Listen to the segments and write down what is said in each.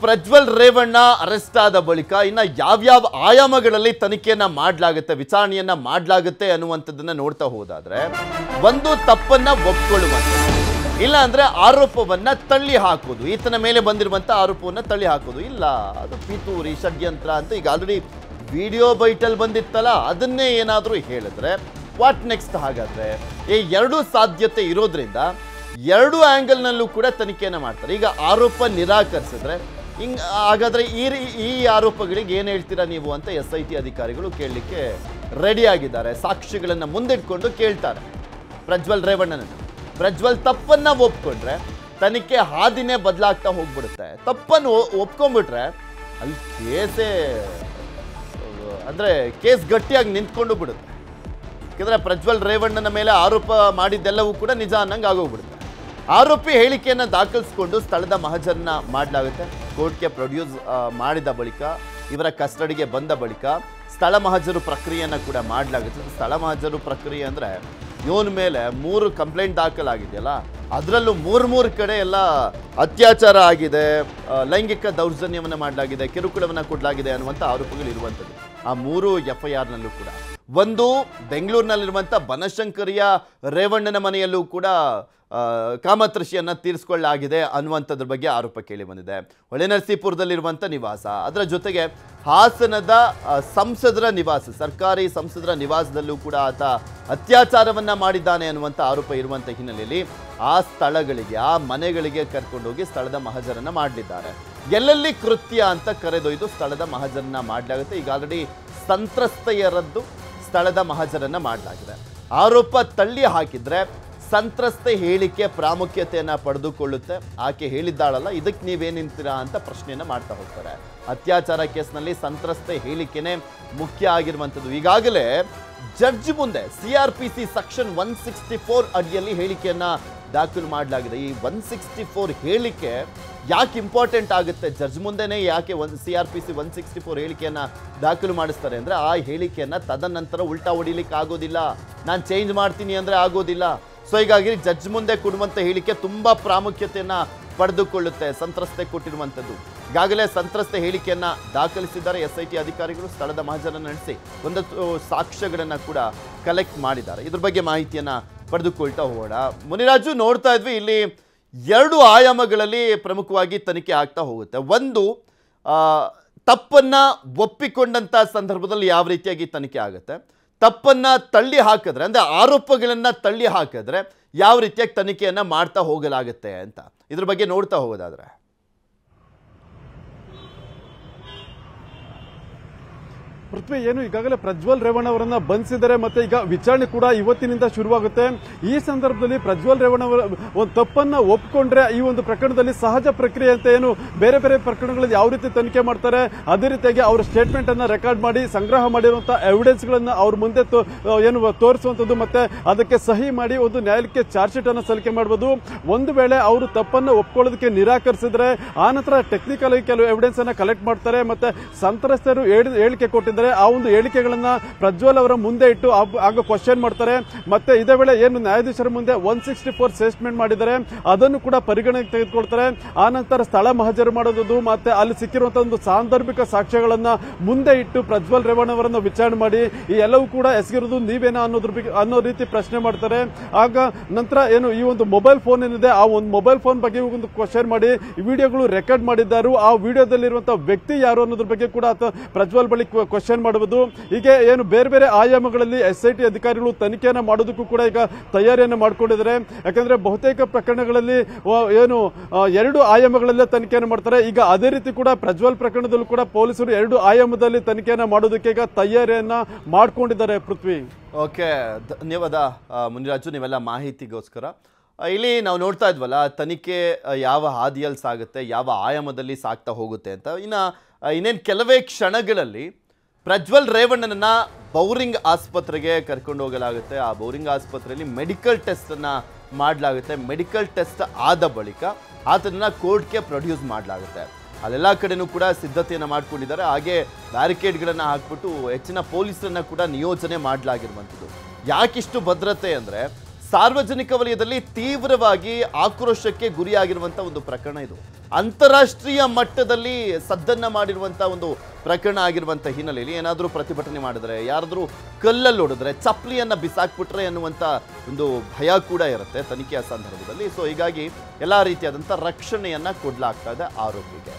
Prajwal Revanna arrest ಆದ ಬಳಿಕ ಇನ್ನ ಯಾವ್ಯಾವ ಆಯಾಮಗಳಲ್ಲಿ ತನಿಖೆಯನ್ನ ಮಾಡಲಾಗುತ್ತೆ, ವಿಚಾರಣೆಯನ್ನ ಮಾಡಲಾಗುತ್ತೆ ಅನ್ನುವಂಥದ್ದನ್ನ ನೋಡ್ತಾ ಹೋದಾದ್ರೆ ಒಂದು ತಪ್ಪನ್ನ ಒಪ್ಕೊಳ್ಳುವಂಥದ್ದು ಇಲ್ಲ ಅಂದ್ರೆ ಆರೋಪವನ್ನ ತಳ್ಳಿ ಹಾಕೋದು, ಈತನ ಮೇಲೆ ಬಂದಿರುವಂತ ಆರೋಪವನ್ನ ತಳ್ಳಿ ಹಾಕೋದು, ಇಲ್ಲ. ಅದು ಪಿತೂರಿ, ಷಡ್ಯಂತ್ರ ಅಂತ ಈಗ ಆಲ್ರೆಡಿ ವಿಡಿಯೋ ಬೈಟಲ್ ಬಂದಿತ್ತಲ್ಲ, ಅದನ್ನೇ ಏನಾದರೂ ಹೇಳಿದ್ರೆ ವಾಟ್ ನೆಕ್ಸ್ಟ್ ಹಾಗಾದ್ರೆ? ಈ ಎರಡೂ ಸಾಧ್ಯತೆ ಇರೋದ್ರಿಂದ ಎರಡು ಆ್ಯಂಗಲ್ನಲ್ಲೂ ಕೂಡ ತನಿಖೆಯನ್ನು ಮಾಡ್ತಾರೆ. ಈಗ ಆರೋಪ ನಿರಾಕರಿಸಿದ್ರೆ ಹಿಂಗ್, ಹಾಗಾದ್ರೆ ಈ ಈ ಆರೋಪಗಳಿಗೆ ಏನು ಹೇಳ್ತೀರಾ ನೀವು ಅಂತ ಎಸ್ ಐ ಟಿ ಅಧಿಕಾರಿಗಳು ಕೇಳಲಿಕ್ಕೆ ರೆಡಿ ಆಗಿದ್ದಾರೆ. ಸಾಕ್ಷಿಗಳನ್ನ ಮುಂದಿಟ್ಕೊಂಡು ಕೇಳ್ತಾರೆ. ಪ್ರಜ್ವಲ್ ರೇವಣ್ಣನನ್ನು. ಪ್ರಜ್ವಲ್ ತಪ್ಪನ್ನ ಒಪ್ಕೊಂಡ್ರೆ ತನಿಖೆ ಹಾದಿನೇ ಬದಲಾಗ್ತಾ ಹೋಗ್ಬಿಡುತ್ತೆ. ತಪ್ಪನ್ನು ಒಪ್ಕೊಂಡ್ಬಿಟ್ರೆ ಅಲ್ಲಿ ಕೇಸೇ, ಅಂದ್ರೆ ಕೇಸ್ ಗಟ್ಟಿಯಾಗಿ ನಿಂತ್ಕೊಂಡು ಬಿಡುತ್ತೆ. ಯಾಕಂದ್ರೆ ಪ್ರಜ್ವಲ್ ರೇವಣ್ಣನ ಮೇಲೆ ಆರೋಪ ಮಾಡಿದ್ದೆಲ್ಲವೂ ಕೂಡ ನಿಜ ಅನ್ನಂಗೆ ಆಗೋಗ್ಬಿಡುತ್ತೆ. ಆರೋಪಿ ಹೇಳಿಕೆಯನ್ನು ದಾಖಲಿಸ್ಕೊಂಡು ಸ್ಥಳದ ಮಹಜರನ್ನ ಮಾಡಲಾಗುತ್ತೆ. ಕೋರ್ಟ್ಗೆ ಪ್ರೊಡ್ಯೂಸ್ ಮಾಡಿದ ಬಳಿಕ, ಇವರ ಕಸ್ಟಡಿಗೆ ಬಂದ ಬಳಿಕ ಸ್ಥಳ ಮಹಜರು ಪ್ರಕ್ರಿಯೆಯನ್ನು ಕೂಡ ಮಾಡಲಾಗುತ್ತೆ. ಸ್ಥಳ ಮಹಜರು ಪ್ರಕ್ರಿಯೆ ಅಂದರೆ ಇವನ ಮೇಲೆ ಮೂರು ಕಂಪ್ಲೇಂಟ್ ದಾಖಲಾಗಿದೆಯಲ್ಲ, ಅದರಲ್ಲೂ ಮೂರು ಮೂರು ಕಡೆ ಎಲ್ಲ ಅತ್ಯಾಚಾರ ಆಗಿದೆ ಲೈಂಗಿಕ ದೌರ್ಜನ್ಯವನ್ನು ಮಾಡಲಾಗಿದೆ, ಕಿರುಕುಳವನ್ನು ಕೊಡಲಾಗಿದೆ ಅನ್ನುವಂಥ ಆರೋಪಗಳು ಇರುವಂಥದ್ದು. ಆ ಮೂರು ಎಫ್ ಐ ಆರ್ನಲ್ಲೂ ಕೂಡ. ಒಂದು ಬೆಂಗಳೂರಿನಲ್ಲಿರುವಂಥ ಬನಶಂಕರಿಯ ರೇವಣ್ಣನ ಮನೆಯಲ್ಲೂ ಕೂಡ ಕಾಮತೃಷಿಯನ್ನು ತೀರಿಸ್ಕೊಳ್ಳಾಗಿದೆ ತೀರಿಸಿಕೊಳ್ಳಲಾಗಿದೆ ಅನ್ನುವಂಥದ್ರ ಬಗ್ಗೆ ಆರೋಪ ಕೇಳಿ ಬಂದಿದೆ. ಹೊಳೆನರಸೀಪುರದಲ್ಲಿರುವಂಥ ನಿವಾಸ. ಅದರ ಜೊತೆಗೆ ಹಾಸನದ ಸಂಸದರ ನಿವಾಸ, ಸರ್ಕಾರಿ ಸಂಸದರ ನಿವಾಸದಲ್ಲೂ ಕೂಡ ಆತ ಅತ್ಯಾಚಾರವನ್ನು ಮಾಡಿದ್ದಾನೆ ಅನ್ನುವಂಥ ಆರೋಪ ಇರುವಂಥ ಹಿನ್ನೆಲೆಯಲ್ಲಿ ಆ ಸ್ಥಳಗಳಿಗೆ, ಆ ಮನೆಗಳಿಗೆ ಕರ್ಕೊಂಡೋಗಿ ಸ್ಥಳದ ಮಹಜರನ್ನು ಮಾಡಲಿದ್ದಾರೆ. ಎಲ್ಲೆಲ್ಲಿ ಕೃತ್ಯ ಅಂತ ಕರೆದೊಯ್ದು ಸ್ಥಳದ ಮಹಜರನ್ನ ಮಾಡಲಾಗುತ್ತೆ. ಈಗ ಆಲ್ರೆಡಿ ಸಂತ್ರಸ್ತೆಯರದ್ದು ಸ್ಥಳದ ಮಹಜರನ್ನ ಮಾಡಲಾಗಿದೆ ಆರೋಪ ತಳ್ಳಿ ಹಾಕಿದ್ರೆ ಸಂತ್ರಸ್ತೆ ಹೇಳಿಕೆ ಪ್ರಾಮುಖ್ಯತೆಯನ್ನ ಪಡೆದುಕೊಳ್ಳುತ್ತೆ. ಆಕೆ ಹೇಳಿದ್ದಾಳಲ್ಲ, ಇದಕ್ಕೆ ನೀವೇನಿಂತೀರಾ ಅಂತ ಪ್ರಶ್ನೆಯನ್ನ ಮಾಡ್ತಾ ಹೋಗ್ತಾರೆ. ಅತ್ಯಾಚಾರ ಕೇಸ್ನಲ್ಲಿ ಸಂತ್ರಸ್ತೆ ಹೇಳಿಕೆನೇ ಮುಖ್ಯ ಆಗಿರುವಂಥದ್ದು. ಈಗಾಗಲೇ ಜಡ್ಜ್ ಮುಂದೆ C R P C section one sixty four ಅಡಿಯಲ್ಲಿ ಹೇಳಿಕೆಯನ್ನ ದಾಖಲು ಮಾಡಲಾಗಿದೆ. ಈ ಒನ್ ಸಿಕ್ಸ್ಟಿ ಫೋರ್ ಹೇಳಿಕೆ ಯಾಕೆ ಇಂಪಾರ್ಟೆಂಟ್ ಆಗುತ್ತೆ? ಜಡ್ಜ್ ಮುಂದೆನೇ ಯಾಕೆ one C R P C one sixty four ಹೇಳಿಕೆಯನ್ನು ದಾಖಲು ಮಾಡಿಸ್ತಾರೆ ಅಂದರೆ ಆ ಹೇಳಿಕೆಯನ್ನು ತದನಂತರ ಉಲ್ಟಾ ಹೊಡಿಲಿಕ್ಕೆ ಆಗೋದಿಲ್ಲ. ನಾನು ಚೇಂಜ್ ಮಾಡ್ತೀನಿ ಅಂದರೆ ಆಗೋದಿಲ್ಲ. ಸೊ ಹೀಗಾಗಿ ಜಡ್ಜ್ ಮುಂದೆ ಕೊಡುವಂಥ ಹೇಳಿಕೆ ತುಂಬ ಪ್ರಾಮುಖ್ಯತೆಯನ್ನು ಪಡೆದುಕೊಳ್ಳುತ್ತೆ, ಸಂತ್ರಸ್ತೆ ಕೊಟ್ಟಿರುವಂಥದ್ದು. ಈಗಾಗಲೇ ಸಂತ್ರಸ್ತೆ ಹೇಳಿಕೆಯನ್ನು ದಾಖಲಿಸಿದ್ದಾರೆ ಎಸ್ ಐ ಟಿ ಅಧಿಕಾರಿಗಳು, ಸ್ಥಳದ ಮಹಜರ ನಡೆಸಿ ಒಂದಷ್ಟು ಸಾಕ್ಷ್ಯಗಳನ್ನು ಕೂಡ ಕಲೆಕ್ಟ್ ಮಾಡಿದ್ದಾರೆ. ಇದ್ರ ಬಗ್ಗೆ ಮಾಹಿತಿಯನ್ನು ಪಡೆದುಕೊಳ್ತಾ ಹೋಗೋಣ. ಮುನಿರಾಜು, ನೋಡ್ತಾ ಇದ್ವಿ, ಇಲ್ಲಿ ಎರಡು ಆಯಾಮಗಳಲ್ಲಿ ಪ್ರಮುಖವಾಗಿ ತನಿಖೆ ಆಗ್ತಾ ಹೋಗುತ್ತೆ. ಒಂದು ತಪ್ಪನ್ನು ಒಪ್ಪಿಕೊಂಡಂಥ ಸಂದರ್ಭದಲ್ಲಿ ಯಾವ ರೀತಿಯಾಗಿ ತನಿಖೆ ಆಗುತ್ತೆ? ತಪ್ಪನ್ನು ತಳ್ಳಿ ಹಾಕಿದ್ರೆ, ಅಂದರೆ ಆರೋಪಗಳನ್ನು ತಳ್ಳಿ ಹಾಕಿದ್ರೆ ಯಾವ ರೀತಿಯಾಗಿ ತನಿಖೆಯನ್ನು ಮಾಡ್ತಾ ಹೋಗಲಾಗುತ್ತೆ ಅಂತ. ಇದ್ರ ಬಗ್ಗೆ ನೋಡ್ತಾ ಹೋಗೋದಾದ್ರೆ. ಪೃಥ್ವಿ ಏನು ಈಗಾಗಲೇ ಪ್ರಜ್ವಲ್ ರೇವಣ್ಣ ಅವರನ್ನ ಬಂಧಿಸಿದ್ದಾರೆ ಮತ್ತೆ ಈಗ ವಿಚಾರಣೆ ಕೂಡ ಇವತ್ತಿನಿಂದ ಶುರುವಾಗುತ್ತೆ. ಈ ಸಂದರ್ಭದಲ್ಲಿ ಪ್ರಜ್ವಲ್ ರೇವಣ್ಣ ಅವರ ಒಂದು ತಪ್ಪನ್ನ ಒಪ್ಪಿಕೊಂಡ್ರೆ ಈ ಒಂದು ಪ್ರಕರಣದಲ್ಲಿ ಸಹಜ ಪ್ರಕ್ರಿಯೆ ಅಂತ ಏನು ಬೇರೆ ಬೇರೆ ಪ್ರಕರಣಗಳಲ್ಲಿ ಯಾವ ರೀತಿ ತನಿಖೆ ಮಾಡ್ತಾರೆ, ಅದೇ ರೀತಿಯಾಗಿ ಅವರ ಸ್ಟೇಟ್ಮೆಂಟ್ ಅನ್ನ ರೆಕಾರ್ಡ್ ಮಾಡಿ, ಸಂಗ್ರಹ ಮಾಡಿರುವಂತಹ ಎವಿಡೆನ್ಸ್ ಗಳನ್ನ ಅವ್ರ ಮುಂದೆ ಏನು ತೋರಿಸುವಂತದ್ದು ಮತ್ತೆ ಅದಕ್ಕೆ ಸಹಿ ಮಾಡಿ ಒಂದು ನ್ಯಾಯಾಲಯಕ್ಕೆ ಚಾರ್ಜ್ ಶೀಟ್ ಅನ್ನ ಸಲ್ಲಿಕೆ ಮಾಡಬಹುದು ಒಂದು ವೇಳೆ ಅವರು ತಪ್ಪನ್ನ ಒಪ್ಕೊಳ್ಳೋದಕ್ಕೆ ನಿರಾಕರಿಸಿದ್ರೆ, ಆ ನಂತರ ಟೆಕ್ನಿಕಲ್ ಕೆಲವು ಎವಿಡೆನ್ಸ್ ಅನ್ನ ಕಲೆಕ್ಟ್ ಮಾಡ್ತಾರೆ, ಮತ್ತೆ ಸಂತ್ರಸ್ತರು ಹೇಳಿ- ಹೇಳಿಕೆ ಕೊಟ್ಟಿದ್ದಾರೆ. ಆ ಒಂದು ಹೇಳಿಕೆಗಳನ್ನ ಪ್ರಜ್ವಲ್ ಅವರ ಮುಂದೆ ಇಟ್ಟು ಆಗ- ಕ್ವಶನ್ ಮಾಡ್ತಾರೆ. ಮತ್ತೆ ಇದೇ ವೇಳೆ ಏನು ನ್ಯಾಯಾಧೀಶರ ಮುಂದೆ ಒನ್ ಸಿಕ್ಸ್ಟಿ ಫೋರ್ ಸ್ಟೇಟ್ಮೆಂಟ್ ಮಾಡಿದ್ದಾರೆ. ಅದನ್ನು ಕೂಡ ಪರಿಗಣನೆಗೆ ತೆಗೆದುಕೊಳ್ತಾರೆ. ಆ ನಂತರ ಸ್ಥಳ ಮಹಜರು ಮಾಡೋದು ಮತ್ತೆ ಅಲ್ಲಿ ಸಿಕ್ಕಿರುವಂತಹ ಒಂದು ಸಾಂದರ್ಭಿಕ ಸಾಕ್ಷ್ಯಗಳನ್ನ ಮುಂದೆ ಇಟ್ಟು ಪ್ರಜ್ವಲ್ ರೇವಣ್ಣ ಅವರನ್ನು ವಿಚಾರಣೆ ಮಾಡಿ. ಈ ಎಲ್ಲವೂ ಕೂಡ ಎಸಗಿರೋದು ನೀವೇನಾ ಅನ್ನೋದ್ರ ಬಗ್ಗೆ ಅನ್ನೋ ರೀತಿ ಪ್ರಶ್ನೆ ಮಾಡ್ತಾರೆ. ಆಗ ನಂತರ ಏನು ಈ ಒಂದು ಮೊಬೈಲ್ ಫೋನ್ ಏನಿದೆ, ಆ ಒಂದು ಮೊಬೈಲ್ ಫೋನ್ ಬಗ್ಗೆ ಒಂದು ಕ್ವಶನ್ ಮಾಡಿ ವಿಡಿಯೋಗಳು ರೆಕಾರ್ಡ್ ಮಾಡಿದ್ದಾರೆ. ಆ ವಿಡಿಯೋದಲ್ಲಿರುವಂತಹ ವ್ಯಕ್ತಿ ಯಾರು ಅನ್ನೋದ್ರ ಬಗ್ಗೆ ಕೂಡ ಪ್ರಜ್ವಲ್ ಬಳಿ ಮಾಡಬಹುದು ಹೀಗೆ ಏನು ಬೇರೆ ಬೇರೆ ಆಯಾಮಗಳಲ್ಲಿ ಎಸ್ ಅಧಿಕಾರಿಗಳು ತನಿಖೆಯನ್ನು ಮಾಡೋದಕ್ಕೂ ಕೂಡ ಈಗ ತಯಾರಿಯನ್ನು ಮಾಡ್ಕೊಂಡಿದ್ದಾರೆ. ಯಾಕಂದ್ರೆ ಬಹುತೇಕ ಪ್ರಕರಣಗಳಲ್ಲಿ ಏನು ಎರಡು ಆಯಾಮಗಳಲ್ಲೇ ತನಿಖೆಯನ್ನು ಮಾಡ್ತಾರೆ. ಈಗ ಅದೇ ರೀತಿ ಕೂಡ ಪ್ರಜ್ವಲ್ ಪ್ರಕರಣದಲ್ಲೂ ಕೂಡ ಪೊಲೀಸರು ಎರಡು ಆಯಾಮದಲ್ಲಿ ತನಿಖೆಯನ್ನು ಮಾಡೋದಕ್ಕೆ ಈಗ ತಯಾರಿಯನ್ನು ಮಾಡಿಕೊಂಡಿದ್ದಾರೆ ಪೃಥ್ವಿ. ಓಕೆ ಧನ್ಯವಾದ ಮುನಿರಾಜು, ನೀವೆಲ್ಲ ಮಾಹಿತಿಗೋಸ್ಕರ. ಇಲ್ಲಿ ನಾವು ನೋಡ್ತಾ ಇದ್ವಲ್ಲ, ತನಿಖೆ ಯಾವ ಹಾದಿಯಲ್ಲಿ ಸಾಗುತ್ತೆ, ಯಾವ ಆಯಾಮದಲ್ಲಿ ಸಾಗ್ತಾ ಹೋಗುತ್ತೆ ಅಂತ. ಇನ್ನು ಇನ್ನೇನು ಕೆಲವೇ ಕ್ಷಣಗಳಲ್ಲಿ ಪ್ರಜ್ವಲ್ ರೇವಣ್ಣನನ್ನ ಬೌರಿಂಗ್ ಆಸ್ಪತ್ರೆಗೆ ಕರ್ಕೊಂಡು ಹೋಗಲಾಗುತ್ತೆ. ಆ ಬೌರಿಂಗ್ ಆಸ್ಪತ್ರೆಯಲ್ಲಿ ಮೆಡಿಕಲ್ ಟೆಸ್ಟನ್ನು ಮಾಡಲಾಗುತ್ತೆ. ಮೆಡಿಕಲ್ ಟೆಸ್ಟ್ ಆದ ಬಳಿಕ ಆತನನ್ನ ಕೋರ್ಟ್ಗೆ ಪ್ರೊಡ್ಯೂಸ್ ಮಾಡಲಾಗುತ್ತೆ. ಅಲ್ಲೆಲ್ಲ ಕಡೆನೂ ಕೂಡ ಸಿದ್ಧತೆಯನ್ನು ಮಾಡಿಕೊಂಡಿದ್ದಾರೆ. ಹಾಗೆ ಬ್ಯಾರಿಕೇಡ್ಗಳನ್ನು ಹಾಕ್ಬಿಟ್ಟು ಹೆಚ್ಚಿನ ಪೊಲೀಸರನ್ನು ಕೂಡ ನಿಯೋಜನೆ ಮಾಡಲಾಗಿರುವಂಥದ್ದು. ಯಾಕಿಷ್ಟು ಭದ್ರತೆ ಅಂದರೆ ಸಾರ್ವಜನಿಕ ವಲಯದಲ್ಲಿ ತೀವ್ರವಾಗಿ ಆಕ್ರೋಶಕ್ಕೆ ಗುರಿಯಾಗಿರುವಂಥ ಒಂದು ಪ್ರಕರಣ ಇದು. ಅಂತಾರಾಷ್ಟ್ರೀಯ ಮಟ್ಟದಲ್ಲಿ ಸದ್ದನ್ನು ಮಾಡಿರುವಂಥ ಒಂದು ಪ್ರಕರಣ ಆಗಿರುವಂಥ ಹಿನ್ನೆಲೆಯಲ್ಲಿ ಏನಾದರೂ ಪ್ರತಿಭಟನೆ ಮಾಡಿದ್ರೆ, ಯಾರಾದರೂ ಕಲ್ಲಲ್ಲಿ ಹೊಡೆದ್ರೆ, ಚಪ್ಪಲಿಯನ್ನ ಬಿಸಾಕ್ಬಿಟ್ರೆ ಅನ್ನುವಂತ ಒಂದು ಭಯ ಕೂಡ ಇರುತ್ತೆ ತನಿಖೆಯ ಸಂದರ್ಭದಲ್ಲಿ. ಸೊ ಹೀಗಾಗಿ ಎಲ್ಲಾ ರೀತಿಯಾದಂಥ ರಕ್ಷಣೆಯನ್ನ ಕೊಡ್ಲಾಗ್ತಾ ಇದೆ ಆರೋಪಿಗೆ.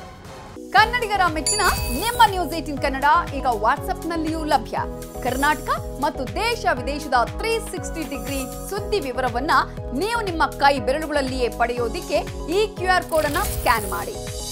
ಕನ್ನಡಿಗರ ಮೆಚ್ಚಿನ ನಿಮ್ಮ ನ್ಯೂಸ್ ಏಟಿನ್ ಕನ್ನಡ ಈಗ ವಾಟ್ಸ್ಆಪ್ನಲ್ಲಿಯೂ ಲಭ್ಯ. ಕರ್ನಾಟಕ ಮತ್ತು ದೇಶ ವಿದೇಶದ ತ್ರೀ ಸಿಕ್ಸ್ಟಿ ಡಿಗ್ರಿ ಸುದ್ದಿ ವಿವರವನ್ನ ನೀವು ನಿಮ್ಮ ಕೈ ಬೆರಳುಗಳಲ್ಲಿಯೇ ಪಡೆಯೋದಿಕ್ಕೆ ಈ ಕ್ಯೂ ಆರ್ ಕೋಡ್ ಅನ್ನ ಸ್ಕ್ಯಾನ್ ಮಾಡಿ.